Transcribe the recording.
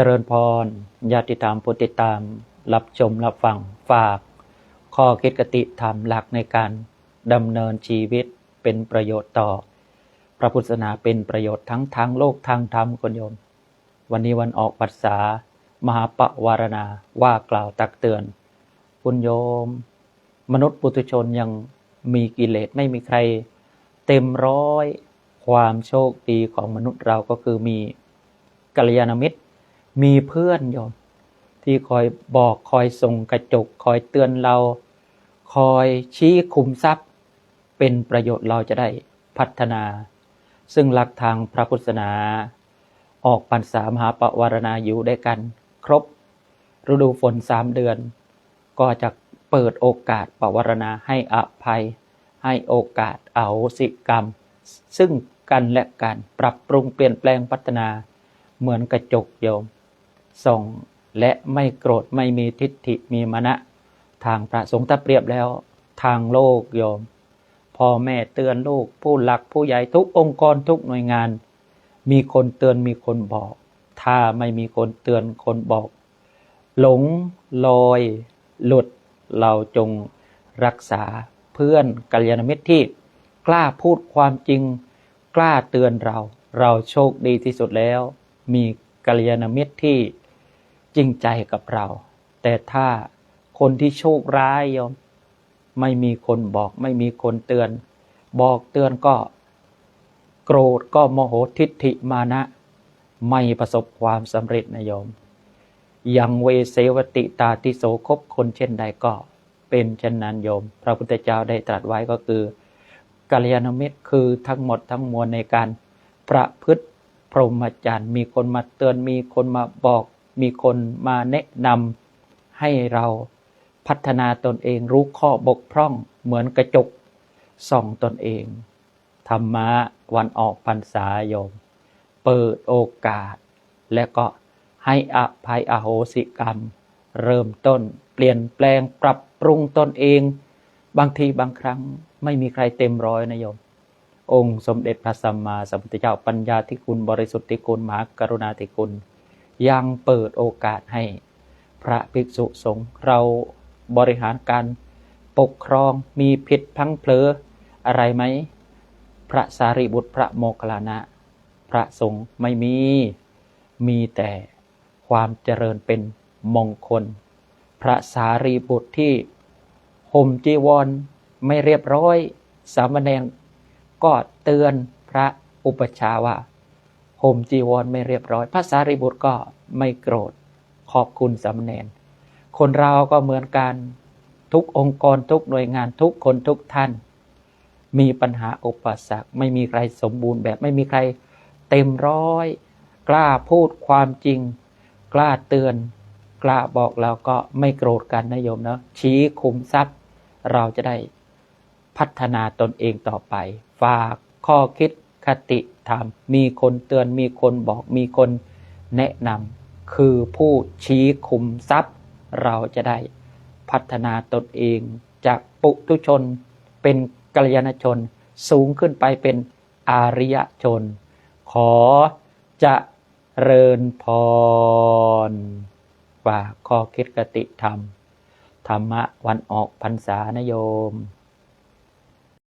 จริญพรญาติธรรมผู้ติดตาม รับชมรับฟังฝาก ข้อคิดกติธรรมหลักในการดำเนินชีวิตเป็นประโยชน์ต่อ พระพุทธศาสนาเป็นประโยชน์ทั้งทางโลกทางธรรมคุณโยม วันนี้วันออกพรรษามหาปวารณาว่ากล่าวตักเตือน คุณโยม มนุษย์ปุถุชนยังมีกิเลสไม่มีใคร เต็มร้อยความโชคดีของมนุษย์เราก็คือมีกัลยาณมิตร มีเพื่อนโยม ที่คอยบอกคอยส่งกระจก คอยเตือนเรา คอยชี้คุมทรัพย์ เป็นประโยชน์เราจะได้พัฒนา ซึ่งหลักทางพระพุทธศาสนา ออกพรรษามหาปวารณาอยู่ด้วยกัน ครบ ฤดูฝนสามเดือน ก็จะเปิดโอกาสปวารณาให้อภัย ให้โอกาสเอาสิกรรม ซึ่งกันและกันปรับปรุงเปลี่ยนแปลงพัฒนาเหมือนกระจกโยม ส่งและไม่โกรธไม่มีทิฏฐิมีมณะ ทางพระสงฆ์ถ้าเปรียบแล้ว ทางโลกโยมพ่อแม่เตือนลูกผู้หลักผู้ใหญ่ทุกองค์กรทุกหน่วยงาน มีคนเตือนมีคนบอก ถ้าไม่มีคนเตือนคนบอก หลงลอย หลุด เราจงรักษาเพื่อนกัลยาณมิตรที่ กล้าพูดความจริง กล้าเตือนเรา เราโชคดีที่สุดแล้ว มี กัลยาณมิตรที่จริงใจกับเรา แต่ถ้าคนที่โชคร้ายโยมไม่มีคนบอกไม่มีคนเตือน บอกเตือนก็ โกรธก็โมโหทิฏฐิมานะ ไม่ประสบความสำเร็จนะโยมยังเวเสวติตาติโสคบคนเช่นใดก็ เป็นเช่นนั้นโยม พระพุทธเจ้าได้ตรัสไว้ก็คือกัลยาณมิตรคือทั้งหมดทั้งมวลในการประพฤติ พรหมจรรย์ มีคนมาเตือน มีคนมาบอก มีคนมาแนะนำให้เราพัฒนาตนเองรู้ข้อบกพร่องเหมือนกระจกส่องตนเอง ธรรมะวันออกพรรษาโยม เปิดโอกาส และก็ให้อภัยอโหสิกรรม เริ่มต้น เปลี่ยนแปลงปรับปรุงตนเอง บางทีบางครั้งไม่มีใครเต็มร้อยนะโยม องค์สมเด็จพระสัมมาสัมพุทธเจ้าปัญญาธิคุณบริสุทธิคุณมหากรุณาธิคุณ ยังเปิดโอกาสให้พระภิกษุสงฆ์เราบริหารการปกครองมีผิดพังเพลออะไรไหม พระสารีบุตรพระโมคคัลลานะ พระสงฆ์ไม่มี มีแต่ความเจริญเป็นมงคล พระสารีบุตรที่ห่มจีวรไม่เรียบร้อย สามเณร ก็เตือนพระอุปชาว่าห่มจีวรไม่เรียบร้อย พระสารีบุตรก็ไม่โกรธขอบคุณสามเณรคนเราก็เหมือนกันทุกองค์กรทุกหน่วยงานทุกคนทุกท่าน มีปัญหาอุปสรรคไม่มีใครสมบูรณ์แบบไม่มีใครเต็มร้อย กล้าพูดความจริง กล้าเตือน กล้าบอกเราก็ไม่โกรธกันนะโยมเนาะชี้คุมทรัพย์ เราจะได้ พัฒนาตนเองต่อไป ฝากข้อคิดคติธรรม มีคนเตือนมีคนบอกมีคนแนะนำคือผู้ชี้คุมทรัพย์ เราจะได้พัฒนาตนเองจากปุถุชน เป็นกัลยาณชน สูงขึ้นไปเป็นอาริยชน ขอจะเริญพรฝากข้อคิดกติธรรม ธรรมะวันออกพรรษานโยม